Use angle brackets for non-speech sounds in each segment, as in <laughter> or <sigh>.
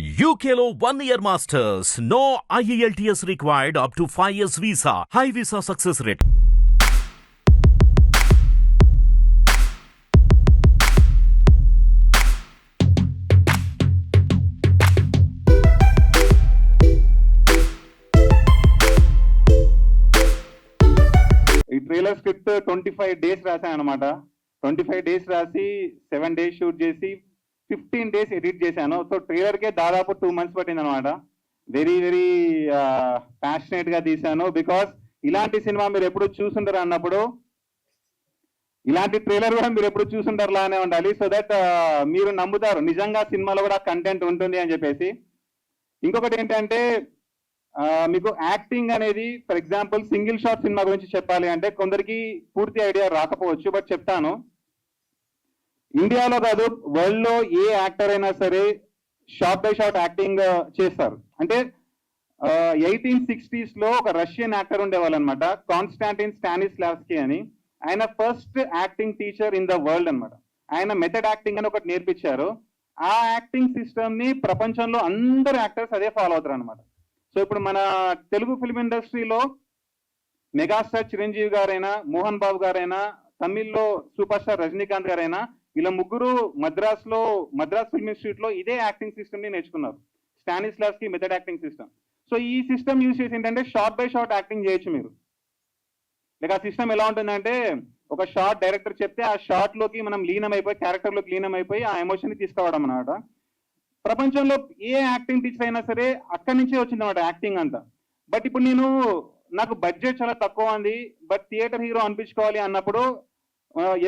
UKLO one year masters. No E IELTS required up to 5 years visa. High visa success rate. ఈ trailer script twenty five days రాశాను అనమాట twenty five days రాసి seven days shoot చేసి fifteen days edit చేశాను. So ట్రైలర్కే దాదాపు two months పట్టింది అనమాట వెరీ వెరీ ప్యాషనేట్గా తీశాను. బికాస్ ఇలాంటి సినిమా మీరు ఎప్పుడు చూసుంటారు అన్నప్పుడు ఇలాంటి ట్రైలర్ కూడా మీరు ఎప్పుడు చూసుంటారు లానే ఉండాలి. సో దట్ మీరు నమ్ముతారు. నిజంగా సినిమాలో కూడా కంటెంట్ ఉంటుంది అని చెప్పేసి. ఇంకొకటి ఏంటంటే మీకు యాక్టింగ్ అనేది for example single shot cinema గురించి చెప్పాలి అంటే కొందరికి పూర్తి ఐడియా రాకపోవచ్చు బట్ చెప్తాను. ఇండియాలో కాదు వరల్డ్లో ఏ యాక్టర్ అయినా సరే షార్ట్ బై షార్ట్ యాక్టింగ్ చేస్తారు. అంటే uh, ఎయిటీన్ సిక్స్టీస్లో ఒక రష్యన్ యాక్టర్ ఉండేవాళ్ళు అనమాట కాన్స్టాంటిన్ స్టానిస్లావ్స్కీ అని. ఆయన first acting teacher in the world అన్నమాట ఆయన మెథడ్ యాక్టింగ్ అని ఒకటి నేర్పించారు. ఆ యాక్టింగ్ సిస్టమ్ని ప్రపంచంలో అందరు యాక్టర్స్ అదే ఫాలో అవుతారు అనమాట సో ఇప్పుడు మన తెలుగు ఫిల్మ్ ఇండస్ట్రీలో మెగాస్టార్ చిరంజీవి గారైనా మోహన్ బాబు గారైనా తమిళ్ళో సూపర్ స్టార్ రజనీకాంత్ గారైనా ఇలా ముగ్గురు మద్రాస్లో మద్రాస్ ఫిల్మ్ ఇన్స్టిట్యూట్లో ఇదే యాక్టింగ్ సిస్టమ్ని నేర్చుకున్నారు. Stanislavski method acting system so ఈ సిస్టమ్ యూజ్ చేసి ఏంటంటే షార్ట్ బై షార్ట్ యాక్టింగ్ చేయొచ్చు మీరు. లైక్ ఆ సిస్టమ్ ఎలా ఉంటుందంటే ఒక షార్ట్ డైరెక్టర్ చెప్తే ఆ షార్ట్లోకి మనం లీనం అయిపోయి క్యారెక్టర్లోకి లీనం అయిపోయి ఆ ఎమోషన్ని తీసుకోవడం అనమాట ప్రపంచంలో ఏ యాక్టింగ్ టీచర్ అయినా సరే అక్కడి నుంచే వచ్చింది అనమాట యాక్టింగ్ అంతా. బట్ ఇప్పుడు నేను నాకు బడ్జెట్ చాలా తక్కువ ఉంది బట్ థియేటర్ హీరో అనిపించుకోవాలి అన్నప్పుడు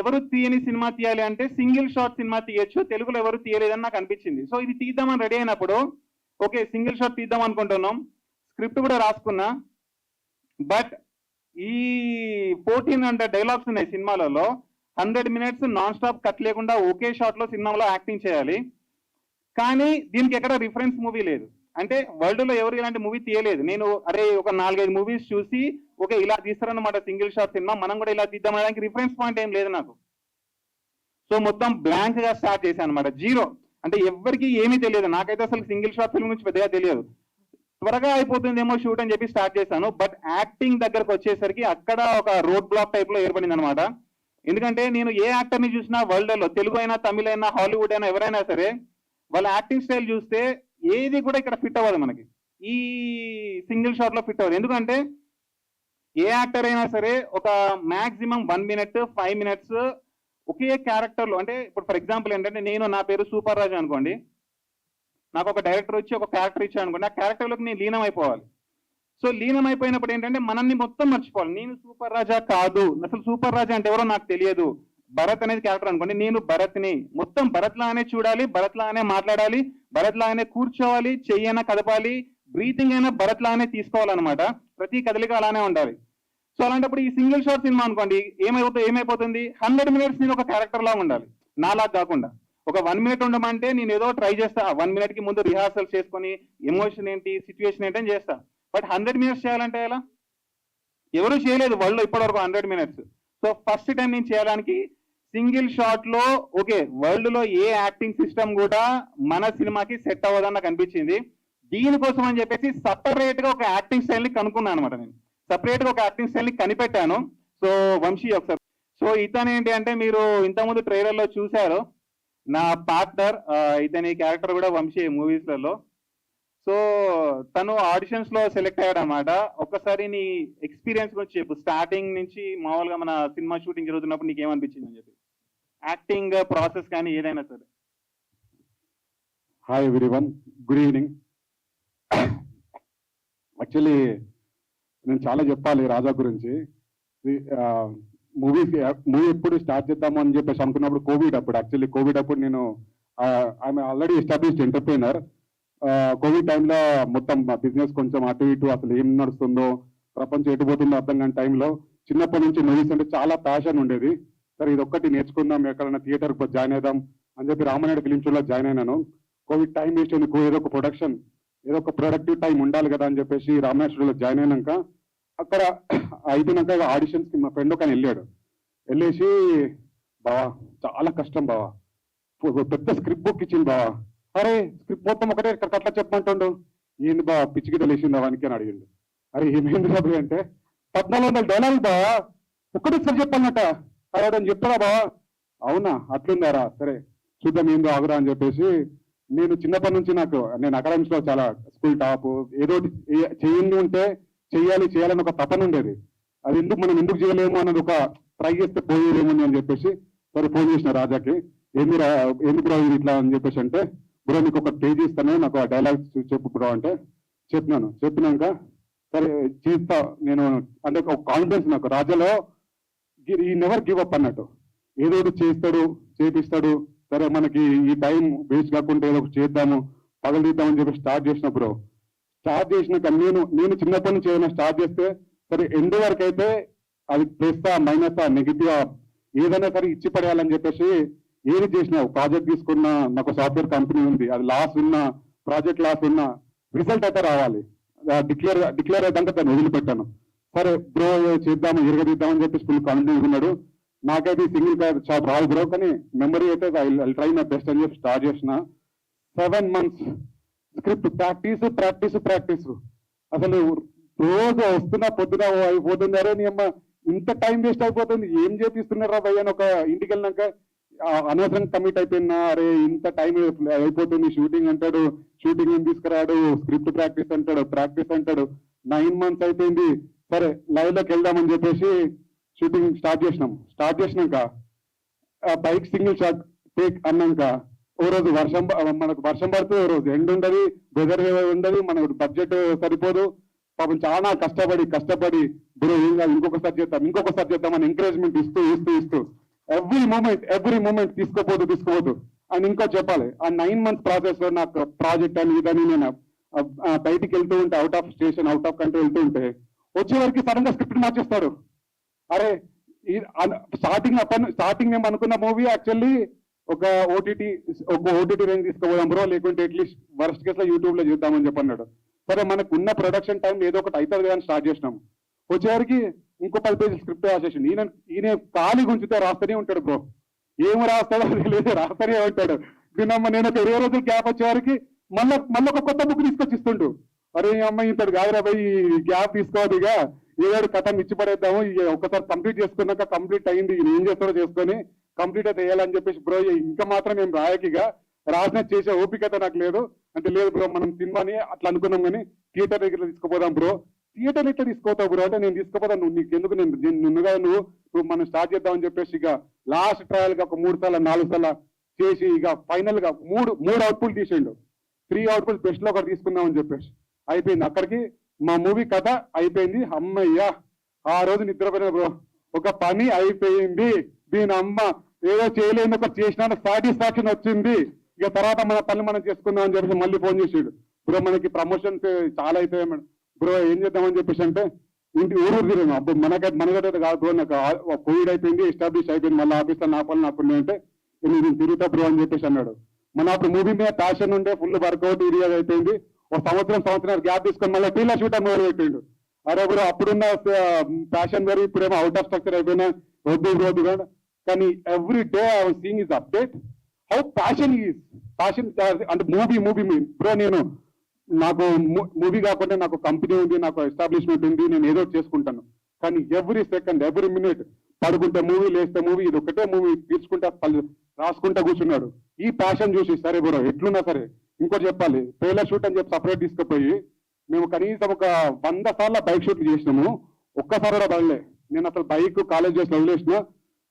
ఎవరు తీయని సినిమా తీయాలి అంటే సింగిల్ షాట్ సినిమా తీయొచ్చు తెలుగులో ఎవరు తీయలేదని నాకు అనిపించింది. సో ఇది తీద్దామని రెడీ అయినప్పుడు ఓకే సింగిల్ షాట్ తీద్దాం అనుకుంటున్నాం. స్క్రిప్ట్ కూడా రాసుకున్నా. బట్ ఈ ఫోర్టీన్ హండ్రెడ్ డైలాగ్స్ ఉన్నాయి సినిమాలలో. Hundred minutes non stop cut లేకుండా ఒకే షాట్లో సినిమాలో యాక్టింగ్ చేయాలి. కానీ దీనికి ఎక్కడ రిఫరెన్స్ మూవీ లేదు. అంటే వరల్డ్లో ఎవరు ఇలాంటి మూవీ తీయలేదు. నేను అరే ఒక నాలుగైదు మూవీస్ చూసి ఓకే ఇలా తీస్తారన్నమాట సింగిల్ షాట్ సినిమా మనం కూడా ఇలా తీద్దాం అనడానికి రిఫరెన్స్ పాయింట్ ఏం లేదు నాకు. సో మొత్తం బ్లాంక్గా స్టార్ట్ చేశాను అనమాట జీరో అంటే ఎవరికి ఏమీ తెలియదు. నాకైతే అసలు సింగిల్ షాట్ ఫిల్మ్ గురించి పెద్దగా తెలియదు. త్వరగా అయిపోతుందేమో షూట్ అని చెప్పి స్టార్ట్ చేశాను. బట్ యాక్టింగ్ దగ్గరకు వచ్చేసరికి అక్కడ ఒక రోడ్ బ్లాక్ టైప్లో ఏర్పడింది అనమాట ఎందుకంటే నేను ఏ యాక్టర్ని చూసినా వరల్డ్లో తెలుగు అయినా తమిళ అయినా హాలీవుడ్ అయినా ఎవరైనా సరే వాళ్ళ యాక్టింగ్ స్టైల్ చూస్తే ఏది కూడా ఇక్కడ ఫిట్ అవ్వదు మనకి. ఈ సింగిల్ షాట్లో ఫిట్ అవ్వదు. ఎందుకంటే ఏ యాక్టర్ అయినా సరే ఒక maximum one minute five minutes ఒకే క్యారెక్టర్లో అంటే ఇప్పుడు ఫర్ ఎగ్జాంపుల్ ఏంటంటే నేను నా పేరు సూపర్ రాజు అనుకోండి. నాకు ఒక డైరెక్టర్ వచ్చి ఒక క్యారెక్టర్ ఇచ్చాను అనుకోండి. ఆ క్యారెక్టర్లోకి నేను లీనం అయిపోవాలి. సో లీనం అయిపోయినప్పుడు ఏంటంటే మనల్ని మొత్తం మర్చిపోవాలి. నేను సూపర్ రాజా కాదు. అసలు సూపర్ రాజా అంటే ఎవరో నాకు తెలియదు. భరత్ అనేది క్యారెక్టర్ అనుకోండి. నేను భరత్ని. మొత్తం భరత్ లాగానే చూడాలి భరత్ లాగానే మాట్లాడాలి భరత్ లాగానే కూర్చోవాలి చెయ్యైనా కదపాలి బ్రీతింగ్ అయినా భరత్ లాగానే తీసుకోవాలన్నమాట. ప్రతి కదలిక అలానే ఉండాలి. సో అలాంటప్పుడు ఈ సింగిల్ షాట్ సినిమా అనుకోండి ఏమైపోతుంది ఏమైపోతుంది? హండ్రెడ్ మినిట్స్ నేను ఒక క్యారెక్టర్ లాగా ఉండాలి. నాలా కాకుండా. ఒక వన్ మినిట్ ఉండమంటే నేను ఏదో ట్రై చేస్తా. వన్ మినిట్కి ముందు రిహార్సల్ చేసుకొని ఎమోషన్ ఏంటి సిచ్యువేషన్ ఏంటి అని చేస్తా. బట్ హండ్రెడ్ మినిట్స్ చేయాలంటే ఎలా? ఎవరు చేయలేదు వరల్డ్ ఇప్పటివరకు hundred minutes so first time నేను చేయడానికి సింగిల్ షాట్లో ఓకే వరల్డ్లో ఏ యాక్టింగ్ సిస్టమ్ కూడా మన సినిమాకి సెట్ అవ్వదని నాకు అనిపించింది దీనికోసం అని చెప్పేసి సపరేట్గా ఒక యాక్టింగ్ స్టైల్ని కనుక్కున్నాను అనమాట నేను. సపరేట్గా ఒక యాక్టింగ్ స్టైల్ని కనిపెట్టాను. సో వంశీ ఒకసారి. సో ఇతను ఏంటి అంటే మీరు ఇంతకుముందు ట్రైలర్లో చూశారు. నా పార్ట్నర్ ఇతని క్యారెక్టర్ కూడా వంశీ మూవీస్లలో సో తను ఆడిషన్స్లో సెలెక్ట్ అయ్యాడు అనమాట ఒక్కసారి నీ ఎక్స్పీరియన్స్ గురించి చెప్పు. స్టార్టింగ్ నుంచి మామూలుగా మన సినిమా షూటింగ్ జరుగుతున్నప్పుడు నీకు ఏమనిపించింది అని చెప్పి. యాక్టింగ్ ప్రాసెస్ uh, కానీ ఏదైనా సరే. Hi everyone good evening actually నేను చాలా చెప్పాలి రాజా గురించి. మూవీస్ మూవీ ఎప్పుడు స్టార్ట్ చేద్దాము అని చెప్పేసి అనుకున్నప్పుడు కోవిడ్ అప్పుడు. యాక్చువల్లీ కోవిడ్ అప్పుడు నేను I'm already established entrepreneur covid టైంలో మొత్తం బిజినెస్ కొంచెం అటు ఇటు అసలు ఏం నడుస్తుందో ప్రపంచం ఎటుపోతుందో అర్థం కాని టైంలో చిన్నప్పటి నుంచి మూవీస్ అంటే చాలా ప్యాషన్ ఉండేది. సరే ఇది ఒక్కటి నేర్చుకుందాం ఎక్కడైనా థియేటర్ జాయిన్ అవుదాం అని చెప్పి రామనాయుడు ఫిలిం షోలో జాయిన్ అయినాను. కోవిడ్ టైం వేస్ట్ అయింది ఏదో ఒక ప్రొడక్షన్ ఏదో ఒక ప్రొడక్టివ్ టైం ఉండాలి కదా అని చెప్పేసి రామనాయుడు జాయిన్ అయినాక అక్కడ అయిపోయినాక ఆడిషన్స్కి మా ఫ్రెండ్ ఒక వెళ్ళాడు. వెళ్ళేసి బావా చాలా కష్టం బావా. ఒక పెద్ద స్క్రిప్ట్ బుక్ ఇచ్చింది బావా. అరే స్క్రిప్ట్ మొత్తం ఒకటే ఇక్కడ అట్లా చెప్పమంటుండు? ఏంది బా పిచ్చికి తెలిసింది అవనికి అని అడిగిండు. అరే ఏమైంది బాబు? అంటే పద్నాలుగు వందల డైలాగ్ బా ఒక్కటేసారి చెప్పన్నట. అరే అని చెప్తారా బావా? అవునా అట్లున్నారా? సరే చూద్దాం ఏందో ఆగురా అని చెప్పేసి నేను చిన్నప్పటి నుంచి నాకు నేను అకాడమిక్స్లో చాలా స్కూల్ టాప్ ఏదో చేయండి ఉంటే చేయాలి చేయాలని ఒక తపన ఉండేది. అది ఎందుకు మనం ఎందుకు చేయలేము అన్నది ఒక ట్రై చేస్తే పోయేదేమో అని చెప్పేసి సరే ఫోన్ చేసిన రాజాకి ఏమి రా ఎందుకు రా ఇట్లా? అని చెప్పేసి అంటే బ్రో నీకు ఒక పేజ్ ఇస్తాను నాకు ఆ డైలాగ్ చెప్పు బ్రో అంటే చెప్పినాను. చెప్పినాక సరే చేస్తా నేను అంటే ఒక కాన్ఫిడెన్స్ నాకు రాజాలో ఈ నెవర్ గివ్ అప్ అన్నట్టు. ఏదో ఒకటి చేస్తాడు చేపిస్తాడు సరే మనకి ఈ టైం వేస్ట్ కాకుండా ఏదో ఒకటి చేద్దాము పగలదీద్దామని చెప్పి స్టార్ట్ చేసినప్పుడు స్టార్ట్ చేసినాక నేను నేను చిన్నప్పటి నుంచి ఏదైనా స్టార్ట్ చేస్తే సరే ఎండ్ వరకు అయితే అది ప్లస్తా మైనస్తా నెగిటివ్ ఏదైనా సరే ఇచ్చి పడేయాలని చెప్పేసి ఏది చేసినా ప్రాజెక్ట్ తీసుకున్న నాకు సాఫ్ట్వేర్ కంపెనీ ఉంది అది లాస్ ఉన్నా ప్రాజెక్ట్ లాస్ ఉన్న రిజల్ట్ అయితే రావాలి. డిక్లేర్ డిక్లేర్ అయితే దాన్ని వదిలిపెట్టాను. సరే బ్రో చేద్దాము ఇరగదీద్దామని చెప్పి ఫుల్ కాన్ఫిడెన్స్ ఉన్నాడు. నాకైతే సింగిల్ షాప్ రాదు బ్రో కానీ మెమరీ అయితే ట్రై నా బెస్ట్ అని చెప్పి స్టార్ట్ చేసిన. Seven months script practice practice practice అసలు రోజు వస్తున్నా పొద్దున అయిపోతుంది. అరే నీ అమ్మ ఇంత టైం వేస్ట్ అయిపోతుంది. ఏం చేపిస్తున్నారా భయ్య అని ఒక ఇంటికి వెళ్ళినాక అనవసరం కమిట్ అయిపోయినా అరే ఇంత టైం అయిపోతుంది షూటింగ్ అంటాడు షూటింగ్ ఏం తీసుకురాడు స్క్రిప్ట్ ప్రాక్టీస్ అంటాడు ప్రాక్టీస్ అంటాడు. నైన్ మంత్స్ అయిపోయింది. సరే లైవ్లోకి వెళ్దామని చెప్పేసి షూటింగ్ స్టార్ట్ చేసినాం. స్టార్ట్ చేసినాక బైక్ సింగిల్ షాట్ టేక్ అన్నాక ఓ రోజు వర్షం మనకు వర్షం పడుతుంది ఓ రోజు ఎండ్ ఉండదు వెదర్ ఉండదు మనకు బడ్జెట్ సరిపోదు. పాపం చాలా కష్టపడి కష్టపడి బ్రో ఏం కాదు ఇంకొకసారి చేద్దాం ఇంకొకసారి చేద్దాం అని ఎంకరేజ్మెంట్ ఇస్తూ ఇస్తూ ఇస్తూ ఎవ్రీ మూమెంట్ ఎవ్రీ మూమెంట్ తీసుకోపోదు తీసుకోపోదు అండ్ ఇంకో చెప్పాలి. ఆ నైన్ మంత్ ప్రాసెస్లో నాకు ప్రాజెక్ట్ అని ఇదని నేను బయటికి వెళ్తూ ఉంటే out of station out of country వెళ్తూ ఉంటే వచ్చే సడన్గా స్క్రిప్ట్ మార్చేస్తాడు అరే స్టార్టింగ్ అప్పటి స్టార్టింగ్ మేము అనుకున్న మూవీ యాక్చువల్లీ ఒక ఓటీటీ ఒక ఓటీటీ రేంజ్ తీసుకోపోదాం బ్రో లేకుంటే అట్లీస్ట్ వర్స్ట్ కేసులో యూట్యూబ్లో చూద్దామని చెప్పన్నాడు. సరే మనకు ఉన్న ప్రొడక్షన్ టైం ఏదో ఒకటి అవుతుంది అని స్టార్ట్ చేసినాం. వచ్చేవారికి ఇంకో పది పేజీ స్క్రిప్ట్ రాసేసింది ఈయన ఈయన ఖాళీ గుంచితే రాస్తూనే ఉంటాడు బ్రో. ఏమి రాస్తాడో తెలియదు రాస్తూనే ఉంటాడు. నేను ఒక ఇరవై రోజులు గ్యాప్ వచ్చేవారికి మళ్ళీ మళ్ళీ ఒక కొత్త బుక్ తీసుకొచ్చి ఇస్తుండు అరే ఈ అమ్మాయి ఇంతడు కాదురా పోయి గ్యాప్ తీసుకోవద్దు ఇక. ఏదో కథం ఇచ్చి పడేద్దాము. ఇక ఒకసారి కంప్లీట్ చేసుకున్నాక కంప్లీట్ అయింది. ఏం చేస్తారో చేసుకొని కంప్లీట్ అయితే వేయాలని చెప్పేసి బ్రో ఇంకా మాత్రం మేము రాయకిగా రాసిన చేసే ఓపికత నాకు లేదు. అంటే లేదు బ్రో మనం సినిమాని అట్లా అనుకున్నాం కానీ థియేటర్ దగ్గర తీసుకుపోదాం బ్రో. థియేటర్ ఎట్లా తీసుకోతావు బ్రో? అంటే నేను తీసుకుపోతాను. నువ్వు నీకు ఎందుకు నేను నిన్నుగా నువ్వు నువ్వు మనం స్టార్ట్ చేద్దామని చెప్పేసి ఇక లాస్ట్ ట్రయల్గా ఒక మూడు సార్లు నాలుగు సార్లు చేసి ఇక ఫైనల్గా మూడు మూడు అవుట్పుల్ తీసేయండు త్రీ అవుట్పుల్ బెస్ట్లో ఒకటి తీసుకుందామని చెప్పేసి. అయిపోయింది. అక్కడికి మా మూవీ కథ అయిపోయింది. అమ్మయ్యా ఆ రోజు నిద్రపోయిన బ్రో ఒక పని అయిపోయింది. దీని అమ్మ ఏదో చేయలేని ఒక చేసిన సాటిస్ఫాక్షన్ వచ్చింది. ఇక తర్వాత మన పని మనం చేసుకుందాం అని చెప్పేసి మళ్ళీ ఫోన్ చేసాడు. బ్రో మనకి ప్రమోషన్స్ చాలా అయిపోయాయి మేడం. బ్రో ఏం చేద్దామని చెప్పేసి అంటే ఇంటి ఊరు తిరిగాను. అప్పుడు మనకైతే మనకైతే కాదు బ్రో నాకు కోవిడ్ అయిపోయింది ఎస్టాబ్లిష్ అయిపోయింది. మళ్ళీ ఆఫీస్లో నా పనులు నాకు ఉన్నాయి అంటే నేను తిరుగుతా బ్రో అని చెప్పేసి అన్నాడు. మన అప్పుడు మూవీ మీద ప్యాషన్ ఉండే ఫుల్ వర్కౌట్ ఏరియా అయిపోయింది. సంవత్సరం సంవత్సరం గ్యాప్ తీసుకొని మళ్ళీ టీలా షూటర్ మొదలు పెట్టిండు అరే బ్రో అప్పుడున్న ప్యాషన్ వేరు ఇప్పుడేమో అవుట్ ఆఫ్ స్ట్రక్చర్ అయిపోయినా వద్దు వద్దు కూడా. కానీ every day I seeing is update how passion is passion అంటే మూవీ మూవీ మీ బ్రో నేను నాకు మూవీ కాకుండా నాకు కంపెనీ ఉంది నాకు ఎస్టాబ్లిష్మెంట్ ఉంది నేను ఏదో చేసుకుంటాను. కానీ ఎవ్రీ సెకండ్ ఎవ్రీ మినిట్ పడుకుంటే మూవీ లేస్తే మూవీ ఇది ఒకటే మూవీ తీర్చుకుంటా రాసుకుంటా కూర్చున్నాడు. ఈ ప్యాషన్ చూసి సరే బ్రో ఎట్లున్నా సరే ఇంకోటి చెప్పాలి. ట్రైలర్ షూట్ అని చెప్పి సపరేట్ తీసుకుపోయి మేము కనీసం ఒక వంద సార్లు బైక్ షూట్లు చేసినాము. ఒక్కసారి కూడా పడలే. నేను అసలు బైక్ కాలేజ్ చేసి వదిలేసిన.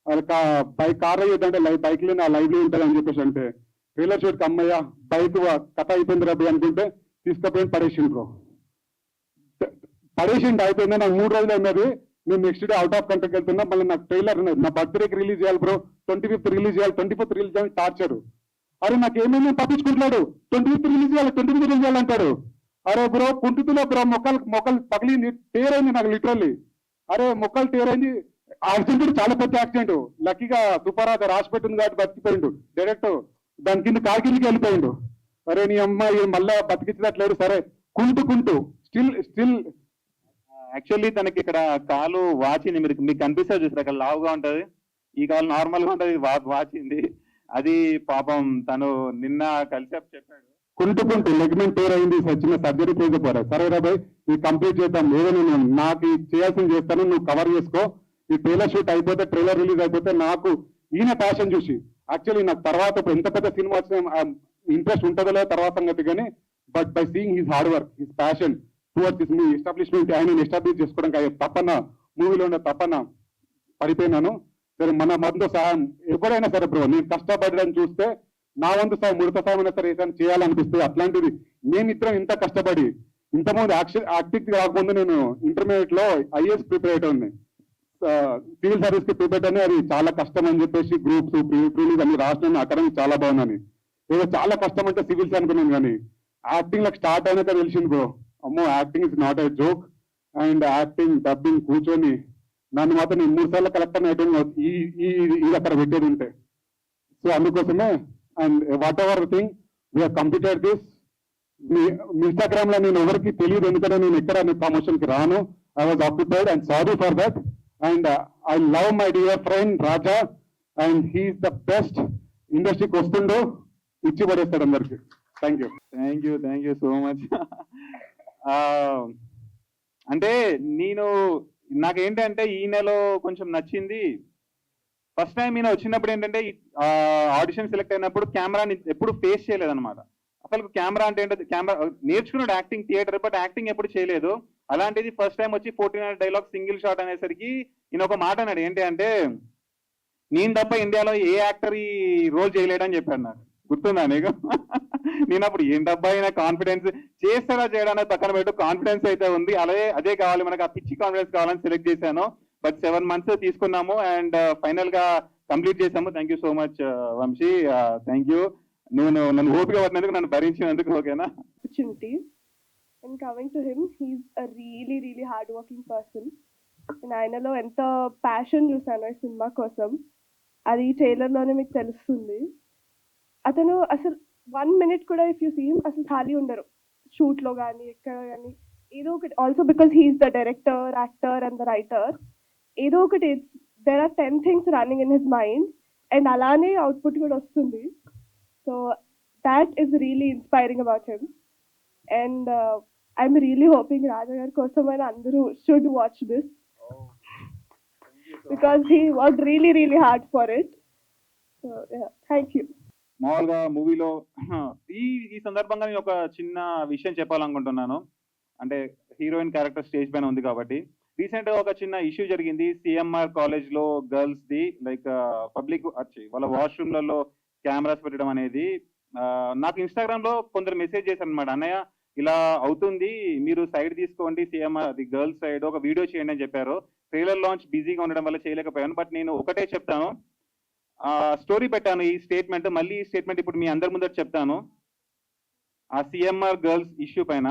అది కా- బైక్ కార్ అయ్యేదంటే లైవ్ బైక్ లేని ఆ లైవ్ ఉంటుంది అని చెప్పేసి అంటే ట్రైలర్ షూట్కి అమ్మయ్య బైక్ కథ అయిపోయింది రబ్బి అనుకుంటే తీసుకుపోయి పడేసిండు బ్రో. పడేసిండు అయిపోయింది. నాకు మూడు రోజులు అయినది. నేను నెక్స్ట్ డే అవుట్ ఆఫ్ కంట్రీకి వెళ్తున్నా. మళ్ళీ నాకు ట్రైలర్ ఉన్నది. నా బర్త్డేకి రిలీజ్ చేయాలి బ్రో. ట్వంటీ ఫిఫ్త్ రిలీజ్ చేయాలి. ట్వంటీ ఫిఫ్త్ రిలీజ్ చేయాలి. టార్చర్. అరే నాకు ఏమేమి తప్పించుకుంటున్నాడు ట్వంటీ ఫిఫ్త్ రిలీజ్ చేయాలి ట్వంటీ ఫిఫ్త్ రిలీజ్ చేయాలంటాడు అరే బ్రో కుంటుతులో బ్రో మొక్కలు మొక్కలు పగిలింది టేరైంది నాకు లిటరల్లీ అరే మొక్కలు టేరైంది యాక్సిడెంట్ చాలా పెద్ద యాక్సిడెంట్. లక్కీగా సూపర్ రాసిపెట్టింది కాబట్టి బతికిపోయిండు. డైరెక్ట్ దాని కింద కారు కిందకి వెళ్ళిపోయిండు. అరే నీ అమ్మాయి మళ్ళా బతికించట్లేదు సరే. కుంటు కుంటు. స్టిల్ స్టిల్ యాక్చువల్లీ తనకి ఇక్కడ కాలు వాచింది. మీరు మీకు కనిపిస్తారు చూసారు? అక్కడ లావుగా ఉంటది. ఈ కాలు నార్మల్గా ఉంటది. వా- వాచింది. అది పాపం తను నిన్న కలిసి చెప్పాడు. కుంటుకుంటూ లెగ్మెంట్ టూర్ అయింది వచ్చిన చిన్న సర్జరీ పోయిపోరా సరే రాబాయ్ ఇది కంప్లీట్ చేద్దాం. ఏదో నేను నాకు ఇది చేయాల్సింది చేస్తాను నువ్వు కవర్ చేసుకో. ఈ ట్రైలర్ షూట్ అయిపోతే ట్రైలర్ రిలీజ్ అయిపోతే నాకు ఈయన ప్యాషన్ చూసి. యాక్చువల్లీ నాకు తర్వాత ఎంత పెద్ద సినిమా వచ్చినా ఇంట్రెస్ట్ ఉంటుందో లేదో తర్వాత సంగతి కానీ but by seeing his hard work his passion towards his me establishment ఆయన ఎస్టాబ్లిష్ చేసుకోవడానికి తప్పన మూవీలో ఉన్న తప్పన పడిపోయినాను సరే మన మనతో సహాయం ఎవరైనా సరే బ్రో నేను కష్టపడడం చూస్తే నా వంతు సహాయం ముడత సహాయం సరే ఏదైనా చేయాలనిపిస్తుంది అట్లాంటిది. మేమిద్దరం ఇంత కష్టపడి ఇంతమంది యాక్షన్ యాక్టింగ్ కాకముందు నేను ఇంటర్మీడియట్లో ఐఏఎస్ ప్రిపేర్ అయ్యి సివిల్ సర్వీస్కి ప్రిపేర్ అని అది చాలా కష్టం అని చెప్పేసి గ్రూప్స్ ప్రీలీజ్ అన్ని రాసినాను. అకాడమిక్ చాలా బాగుందని. ఏదో చాలా కష్టం అంటే సివిల్స్ అనుకున్నాను కానీ యాక్టింగ్లకు స్టార్ట్ అయినాక తెలిసింది బ్రో. అమ్మో acting is not a joke and acting dubbing కూర్చొని నన్ను మాత్రం నేను మూడు సార్లు కలెక్టర్ అయ్యడం ఈ ఈ అక్కడ పెట్టేది ఉంటే. సో అందుకోసమే and whatever thing we're completed this me ఇన్స్టాగ్రామ్లో నేను ఎవరికి తెలియదు ఎందుకంటే నేను ఎక్కడ ప్రమోషన్కి రాను. I was occupied and sorry for that and I love my dear friend Raja and he's the best ఇండస్ట్రీకి వస్తుండో. ఇచ్చి పడేస్తాడు అందరికి. Thank you thank you thank you so much అంటే నేను నాకేంటంటే ఈ నెల కొంచెం నచ్చింది. ఫస్ట్ టైం ఈయన వచ్చినప్పుడు ఏంటంటే ఆడిషన్ సెలెక్ట్ అయినప్పుడు కెమెరాని ఎప్పుడు ఫేస్ చేయలేదన్నమాట. అసలు కెమెరా అంటే ఏంటో కెమెరా నేర్చుకున్నాడు యాక్టింగ్ థియేటర్ బట్ యాక్టింగ్ ఎప్పుడు చేయలేదు. అలాంటిది ఫస్ట్ టైం వచ్చి ఫోర్టీన్ డైలాగ్ సింగిల్ షాట్ అనేసరికి ఈయన ఒక మాట అన్నాడు ఏంటి అంటే నేను తప్ప ఇండియాలో ఏ యాక్టర్ ఈ రోల్ చేయలేడని చెప్పాడు నాకు. గుర్తుందా నీకు? <laughs> నేను అప్పుడు ఏం డబ్బా అయినా కాన్ఫిడెన్స్ చేస్తారా చేయడానికి పక్కన పెట్టు కాన్ఫిడెన్స్ అయితే ఉంది. అలాగే అదే కావాలి మనకు ఆ పిచ్చి కాన్ఫిడెన్స్ కావాలని సెలెక్ట్ చేశాను. బట్ సెవెన్ మంత్స్ తీసుకున్నాము అండ్ ఫైనల్ uh, గా కంప్లీట్ చేసాము thank you so much Vamsi. Thank you నేను నన్ను ఓపిక పట్టినందుకు నన్ను భరించినందుకు ఓకేనా and coming to him he's a really really hard working person నేను ఆయనలో ఎంత ప్యాషన్ చూసాను ఈ సినిమా కోసం. అది ట్రైలర్లోనే మీకు తెలుస్తుంది. అతను అసలు వన్ మినిట్ కూడా ఇఫ్ యూ సీ హిమ్ అసలు ఖాళీ ఉండరు. షూట్లో కానీ ఎక్కడ కానీ ఏదో ఒకటి also because he's the director actor and the writer ఏదో ఒకటి there are ten things running in his mind and అలానే అవుట్పుట్ కూడా వస్తుంది. So that is really inspiring about him and I'm really hoping Raja గారి కోసమైనా అందరూ should watch this because he work really really hard for it so thank you మామూలుగా మూవీలో ఈ ఈ సందర్భంగా నేను ఒక చిన్న విషయం చెప్పాలనుకుంటున్నాను. అంటే హీరోయిన్ క్యారెక్టర్ స్టేజ్ పైన ఉంది కాబట్టి. రీసెంట్గా ఒక చిన్న ఇష్యూ జరిగింది. సిఎంఆర్ కాలేజ్లో గర్ల్స్ ది లైక్ పబ్లిక్ వచ్చి వాళ్ళ వాష్రూమ్లలో కెమెరాస్ పెట్టడం అనేది నాకు ఇన్స్టాగ్రామ్లో కొందరు మెసేజ్ చేశారు అనమాట అన్నయ్య ఇలా అవుతుంది మీరు సైడ్ తీసుకోండి సిఎంఆర్ అది గర్ల్స్ సైడ్ ఒక వీడియో చేయండి అని చెప్పారు. ట్రైలర్ లాంచ్ బిజీగా ఉండడం వల్ల చేయలేకపోయాను. బట్ నేను ఒకటే చెప్తాను. స్టోరీ పెట్టాను ఈ స్టేట్మెంట్ మళ్ళీ ఈ స్టేట్మెంట్ ఇప్పుడు మీ అందరి ముందర చెప్తాను. ఆ సిఎంఆర్ గర్ల్స్ ఇష్యూ పైన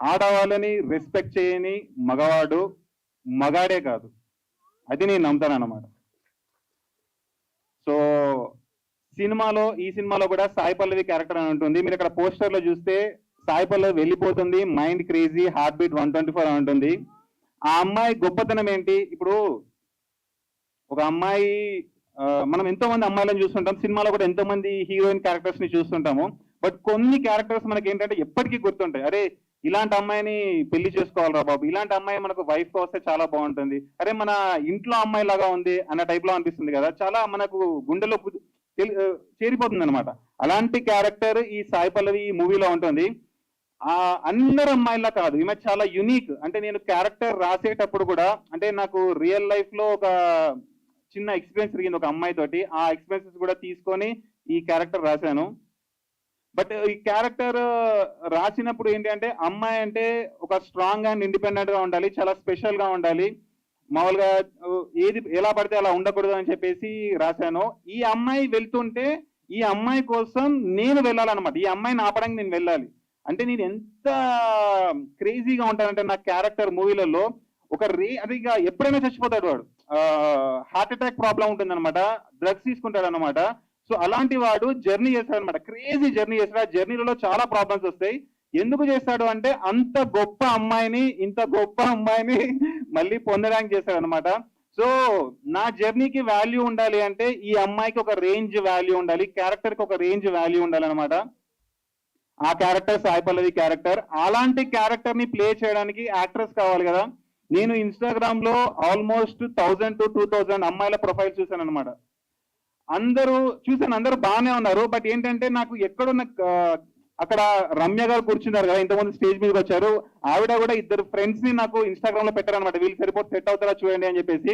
ఆడవాళ్ళని రెస్పెక్ట్ చేయని మగవాడు మగాడే కాదు. అది నేను నమ్ముతాను అన్నమాట సో సినిమాలో ఈ సినిమాలో కూడా సాయి పల్లవి క్యారెక్టర్ అని ఉంటుంది. మీరు ఇక్కడ పోస్టర్లో చూస్తే సాయి పల్లవి వెళ్ళిపోతుంది mind crazy heart beat one twenty four అని ఉంటుంది. ఆ అమ్మాయి గొప్పతనం ఏంటి? ఇప్పుడు ఒక అమ్మాయి మనం ఎంతో మంది అమ్మాయిలను చూస్తుంటాం సినిమాలో కూడా ఎంతో మంది హీరోయిన్ క్యారెక్టర్స్ని చూస్తుంటాము. బట్ కొన్ని క్యారెక్టర్స్ మనకి ఏంటంటే ఎప్పటికీ గుర్తుంటాయి. అరే ఇలాంటి అమ్మాయిని పెళ్ళి చేసుకోవాలరా బాబు ఇలాంటి అమ్మాయి మనకు వైఫ్ వస్తే చాలా బాగుంటుంది. అరే మన ఇంట్లో అమ్మాయి లాగా ఉంది అన్న టైప్లో అనిపిస్తుంది కదా చాలా మనకు గుండెలో చేరిపోతుంది అనమాట అలాంటి క్యారెక్టర్ ఈ సాయి పల్లవి ఈ మూవీలో ఉంటుంది. ఆ అందరు అమ్మాయిలా కాదు ఈమె చాలా యునిక్. అంటే నేను క్యారెక్టర్ రాసేటప్పుడు కూడా అంటే నాకు రియల్ లైఫ్లో ఒక చిన్న ఎక్స్పీరియన్స్ జరిగింది ఒక అమ్మాయి తోటి. ఆ ఎక్స్పీరియన్సెస్ కూడా తీసుకొని ఈ క్యారెక్టర్ రాశాను. బట్ ఈ క్యారెక్టర్ రాసినప్పుడు ఏంటి అంటే అమ్మాయి అంటే ఒక స్ట్రాంగ్ అండ్ ఇండిపెండెంట్గా ఉండాలి చాలా స్పెషల్గా ఉండాలి. మామూలుగా ఏది ఎలా పడితే అలా ఉండకూడదు అని చెప్పేసి రాశాను. ఈ అమ్మాయి వెళ్తుంటే ఈ అమ్మాయి కోసం నేను వెళ్ళాలన్నమాట. ఈ అమ్మాయిని ఆపడానికి నేను వెళ్ళాలి. అంటే నేను ఎంత క్రేజీగా ఉంటానంటే నా క్యారెక్టర్ మూవీలలో ఒక రే అది ఇక ఎప్పుడైనా చచ్చిపోతాడు వాడు. హార్ట్ అటాక్ ప్రాబ్లం ఉంటుంది అనమాట డ్రగ్స్ తీసుకుంటాడు అనమాట సో అలాంటి వాడు జర్నీ చేస్తాడు అనమాట క్రేజీ జర్నీ చేస్తాడు. ఆ జర్నీలలో చాలా ప్రాబ్లమ్స్ వస్తాయి. ఎందుకు చేస్తాడు అంటే అంత గొప్ప అమ్మాయిని ఇంత గొప్ప అమ్మాయిని మళ్ళీ పొందడానికి చేస్తాడు అనమాట సో నా జర్నీకి వాల్యూ ఉండాలి అంటే ఈ అమ్మాయికి ఒక రేంజ్ వాల్యూ ఉండాలి. క్యారెక్టర్కి ఒక రేంజ్ వాల్యూ ఉండాలి అనమాట ఆ క్యారెక్టర్ సాయి పల్లవి క్యారెక్టర్. అలాంటి క్యారెక్టర్ని ప్లే చేయడానికి యాక్ట్రెస్ కావాలి కదా. నేను ఇన్స్టాగ్రామ్లో almost thousand to two thousand అమ్మాయిల ప్రొఫైల్ చూసాను అనమాట అందరూ చూసాను అందరూ బాగానే ఉన్నారు. బట్ ఏంటంటే నాకు ఎక్కడున్న అక్కడ రమ్య గారు కూర్చున్నారు కదా ఇంతకుముందు స్టేజ్ మీదకి వచ్చారు. ఆవిడ కూడా ఇద్దరు ఫ్రెండ్స్ని నాకు ఇన్స్టాగ్రామ్లో పెట్టారనమాట వీళ్ళు సరిపోతే సెట్ అవుతారా చూడండి అని చెప్పేసి.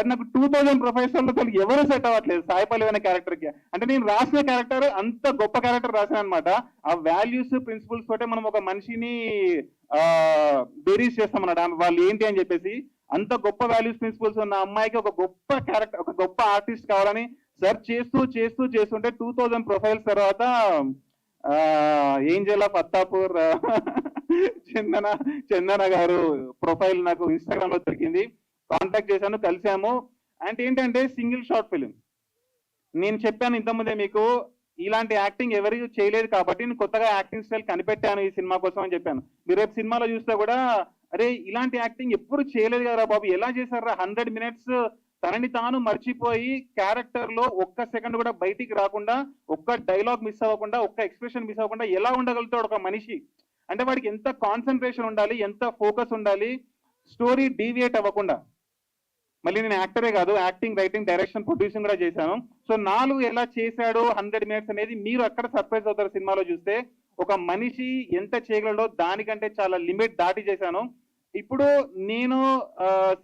బట్ నాకు టూ థౌసండ్ ప్రొఫైల్స్లో అసలు ఎవరు సెట్ అవ్వట్లేదు. సాయిపల్లి అనే క్యారెక్టర్కి. అంటే నేను రాసిన క్యారెక్టర్ అంత గొప్ప క్యారెక్టర్ రాశాను అనమాట ఆ వాల్యూస్ ప్రిన్సిపల్స్ తోటే మనం ఒక మనిషిని బేరీస్ చేస్తాం అన్నమాట వాళ్ళు ఏంటి అని చెప్పేసి అంత గొప్ప వాల్యూస్ ప్రిన్సిపల్స్ ఉన్న అమ్మాయికి ఒక గొప్ప క్యారెక్టర్ ఒక గొప్ప ఆర్టిస్ట్ కావాలని సర్చ్ చేస్తూ చేస్తూ చేస్తుంటే టూ థౌజండ్ ప్రొఫైల్స్ తర్వాత angel of Attapur Chandana Chandana garu profile నాకు ఇన్స్టాగ్రామ్లో దొరికింది. కాంటాక్ట్ చేశాను కలిసాము అంటే ఏంటంటే సింగిల్ షార్ట్ ఫిలిం. నేను చెప్పాను ఇంతకుముందే మీకు ఇలాంటి యాక్టింగ్ ఎవరు చేయలేదు కాబట్టి నేను కొత్తగా యాక్టింగ్ స్టైల్ కనిపెట్టాను ఈ సినిమా కోసం అని చెప్పాను. మీరు రేపు సినిమాలో చూస్తే కూడా అరే ఇలాంటి యాక్టింగ్ ఎప్పుడు చేయలేదు కదా బాబు ఎలా చేశారా హండ్రెడ్ మినిట్స్ తనని తాను మర్చిపోయి క్యారెక్టర్లో ఒక్క సెకండ్ కూడా బయటికి రాకుండా ఒక్క డైలాగ్ మిస్ అవ్వకుండా ఒక్క ఎక్స్ప్రెషన్ మిస్ అవ్వకుండా ఎలా ఉండగలుగుతాడు ఒక మనిషి? అంటే వాడికి ఎంత కాన్సన్ట్రేషన్ ఉండాలి ఎంత ఫోకస్ ఉండాలి స్టోరీ డీవియేట్ అవ్వకుండా. మళ్ళీ నేను యాక్టరే కాదు యాక్టింగ్ రైటింగ్ డైరెక్షన్ ప్రొడ్యూసింగ్ కూడా చేశాను. సో నాలుగు ఎలా చేశాడో హండ్రెడ్ మినిట్స్ అనేది మీరు అక్కడ సర్ప్రైజ్ అవుతారు సినిమాలో చూస్తే. ఒక మనిషి ఎంత చేయగలడో దానికంటే చాలా లిమిట్ దాటి చేశాను. ఇప్పుడు నేను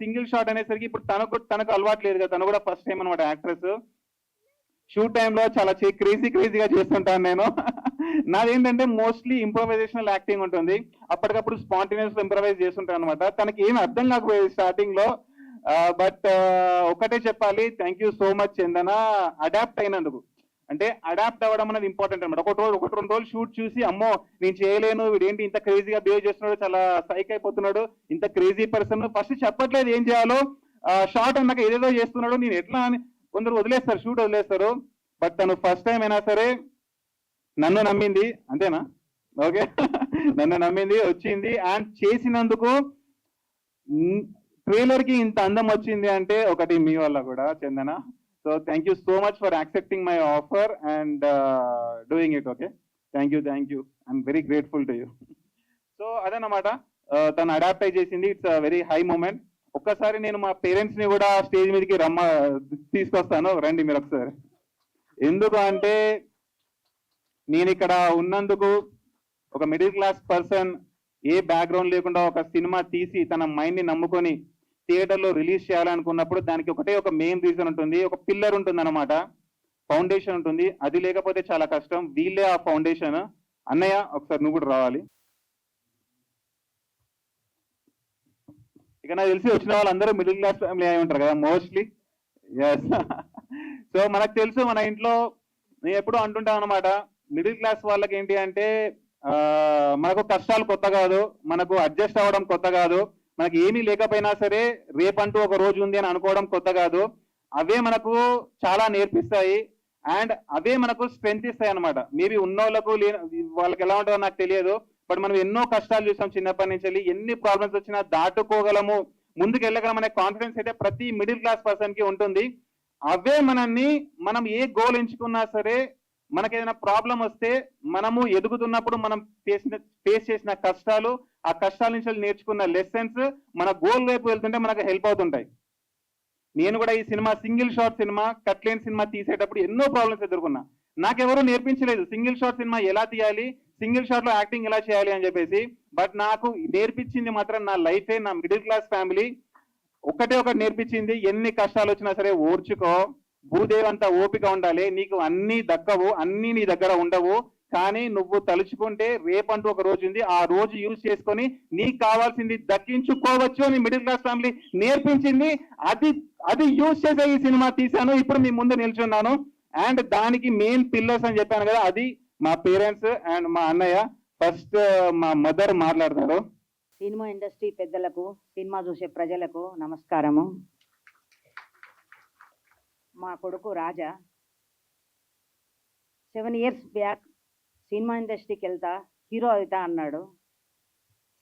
సింగిల్ షాట్ అనేసరికి ఇప్పుడు తనకు తనకు అలవాటు లేదు కదా. తను కూడా ఫస్ట్ టైం అనమాట యాక్ట్రెస్. షూట్ టైంలో చాలా క్రేజీ క్రేజీగా చేస్తుంటాను నేను. <laughs> నాదేంటంటే మోస్ట్లీ ఇంప్రొవైజేషనల్ యాక్టింగ్ ఉంటుంది. అప్పటికప్పుడు స్పాంటేనియస్ ఇంప్రవైజ్ చేస్తుంటాను అనమాట తనకి ఏం అర్థం కాకపోయేది స్టార్టింగ్లో. బట్ ఒకటే చెప్పాలి. Thank you so much Chandana. Adapt అయినందుకు. అంటే అడాప్ట్ అవ్వడం అనేది ఇంపార్టెంట్ అనమాట ఒక రోజు ఒకటి రెండు రోజులు షూట్ చూసి అమ్మో నేను చేయలేను. వీడేంటి ఇంత క్రేజీగా బిహేవ్ చేస్తున్నాడు? చాలా సైక్ అయిపోతున్నాడు. ఇంత క్రేజీ పర్సన్ ఫస్ట్ చెప్పట్లేదు ఏం చేయాలో. షార్ట్ అన్నాక ఏదేదో చేస్తున్నాడు. నేను ఎట్లా అని కొందరు వదిలేస్తారు. షూట్ వదిలేస్తారు. బట్ తను ఫస్ట్ టైం అయినా సరే నన్ను నమ్మింది. అంతేనా? ఓకే <laughs> నన్ను నమ్మింది వచ్చింది. అండ్ చేసినందుకు ట్రైలర్కి ఇంత అందం వచ్చింది అంటే ఒకటి మీ వల్ల కూడా Chandana. So thank you so much for accepting my offer and doing it okay thank you thank you I'm very grateful to you so అదనమాట తను అడాప్ట్ అయి చేసింది. ఇట్స్ వెరీ హై మూమెంట్ ఒక్కసారి నేను మా పేరెంట్స్ని కూడా స్టేజ్ మీదకి రమ్మ తీసుకొస్తాను. రండి మీరు ఒకసారి. ఎందుకు అంటే నేను ఇక్కడ ఉన్నందుకు ఒక మిడిల్ క్లాస్ పర్సన్ ఏ బ్యాక్గ్రౌండ్ లేకుండా ఒక సినిమా తీసి తన మైండ్ని నమ్ముకొని థియేటర్లో రిలీజ్ చేయాలనుకున్నప్పుడు దానికి ఒకటే ఒక మెయిన్ రీజన్ ఉంటుంది. ఒక పిల్లర్ ఉంటుంది అనమాట ఫౌండేషన్ ఉంటుంది. అది లేకపోతే చాలా కష్టం. వీళ్ళే ఆ ఫౌండేషన్ అన్నయ్య ఒకసారి నువ్వు కూడా రావాలి. ఇక నాకు తెలిసి వచ్చిన వాళ్ళందరూ మిడిల్ క్లాస్ ఫ్యామిలీ అయి ఉంటారు కదా మోస్ట్లీ ఎస్ సో మనకు తెలుసు మన ఇంట్లో నేను ఎప్పుడూ అంటుంటాం అనమాట మిడిల్ క్లాస్ వాళ్ళకి ఏంటి అంటే మనకు కష్టాలు కొత్త కాదు. మనకు అడ్జస్ట్ అవ్వడం కొత్త కాదు. మనకి ఏమీ లేకపోయినా సరే రేపంటూ ఒక రోజు ఉంది అని అనుకోవడం కొత్త కాదు. అవే మనకు చాలా నేర్పిస్తాయి. అండ్ అవే మనకు స్ట్రెంత్ ఇస్తాయి అనమాట మేబీ ఉన్నోళ్ళకు లేని వాళ్ళకి ఎలా ఉంటుందో నాకు తెలియదు. బట్ మనం ఎన్నో కష్టాలు చూసాం చిన్నప్పటి నుంచి వెళ్ళి ఎన్ని ప్రాబ్లమ్స్ వచ్చినా దాటుకోగలము. ముందుకు వెళ్ళగలం అనే కాన్ఫిడెన్స్ అయితే ప్రతి మిడిల్ క్లాస్ పర్సన్కి ఉంటుంది. అవే మనల్ని మనం ఏ గోల్ ఎంచుకున్నా సరే మనకి ఏదైనా ప్రాబ్లం వస్తే మనము ఎదుగుతున్నప్పుడు మనం ఫేస్ చేసిన కష్టాలు ఆ కష్టాల నుంచి నేర్చుకున్న లెసన్స్ మన గోల్ వైపు వెళ్తుంటే మనకు హెల్ప్ అవుతుంటాయి. నేను కూడా ఈ సినిమా సింగిల్ షాట్ సినిమా కట్లేని సినిమా తీసేటప్పుడు ఎన్నో ప్రాబ్లమ్స్ ఎదుర్కొన్నా. నాకెవరూ నేర్పించలేదు. సింగిల్ షాట్ సినిమా ఎలా తీయాలి సింగిల్ షాట్లో యాక్టింగ్ ఎలా చేయాలి అని చెప్పేసి. బట్ నాకు నేర్పించింది మాత్రం నా లైఫే నా మిడిల్ క్లాస్ ఫ్యామిలీ ఒకటే ఒకటి నేర్పించింది. ఎన్ని కష్టాలు వచ్చినా సరే ఓర్చుకో. భూదేవంతా ఓపిక ఉండాలి. నీకు అన్ని దక్కవు అన్ని నీ దగ్గర ఉండవు. కానీ నువ్వు తలుచుకుంటే రేపంటూ ఒక రోజు ఉంది. ఆ రోజు యూజ్ చేసుకొని నీకు కావాల్సింది దక్కించుకోవచ్చు అని మిడిల్ క్లాస్ ఫ్యామిలీ నేర్పించింది. అది అది యూజ్ చేసే ఈ సినిమా తీశాను. ఇప్పుడు మీ ముందు నిల్చున్నాను. అండ్ దానికి మెయిన్ పిల్లర్స్ అని చెప్పాను కదా అది మా పేరెంట్స్ అండ్ మా అన్నయ్య. ఫస్ట్ మా మదర్ మాట్లాడతారు. సినిమా ఇండస్ట్రీ పెద్దలకు సినిమా చూసే ప్రజలకు నమస్కారము. మా కొడుకు Raja seven years back cinema ఇండస్ట్రీకి వెళ్తా హీరో అవుతా అన్నాడు.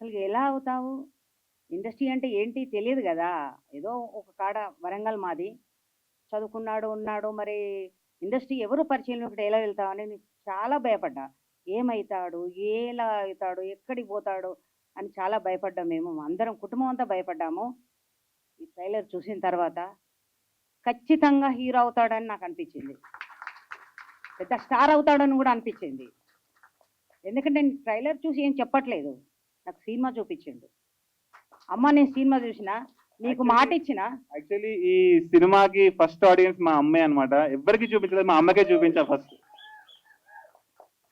అసలు ఎలా అవుతావు? ఇండస్ట్రీ అంటే ఏంటి తెలియదు కదా. ఏదో ఒక కాడ వరంగల్ మాది. చదువుకున్నాడు ఉన్నాడు మరి ఇండస్ట్రీ ఎవరు పరిచయం లేకుండా ఎలా వెళ్తామని నేను చాలా భయపడ్డా. ఏమవుతాడు ఎలా అవుతాడు? ఎక్కడికి పోతాడు? అని చాలా భయపడ్డాం మేము. అందరం కుటుంబం అంతా భయపడ్డాము. ఈ ట్రైలర్ చూసిన తర్వాత ఖచ్చితంగా హీరో అవుతాడని నాకు అనిపించింది. పెద్ద స్టార్ అవుతాడని కూడా అనిపించింది. ఎందుకంటే నేను ట్రైలర్ చూసి ఏం చెప్పట్లేదు. నాకు సినిమా చూపించిండు. అమ్మ నేను సినిమా చూసిన నీకు మాట ఇచ్చిన. యాక్చువల్లీ ఈ సినిమాకి ఫస్ట్ ఆడియన్స్ మా అమ్మే అన్నమాట. ఎవరికి చూపించలేదు మా అమ్మకే చూపించా ఫస్ట్.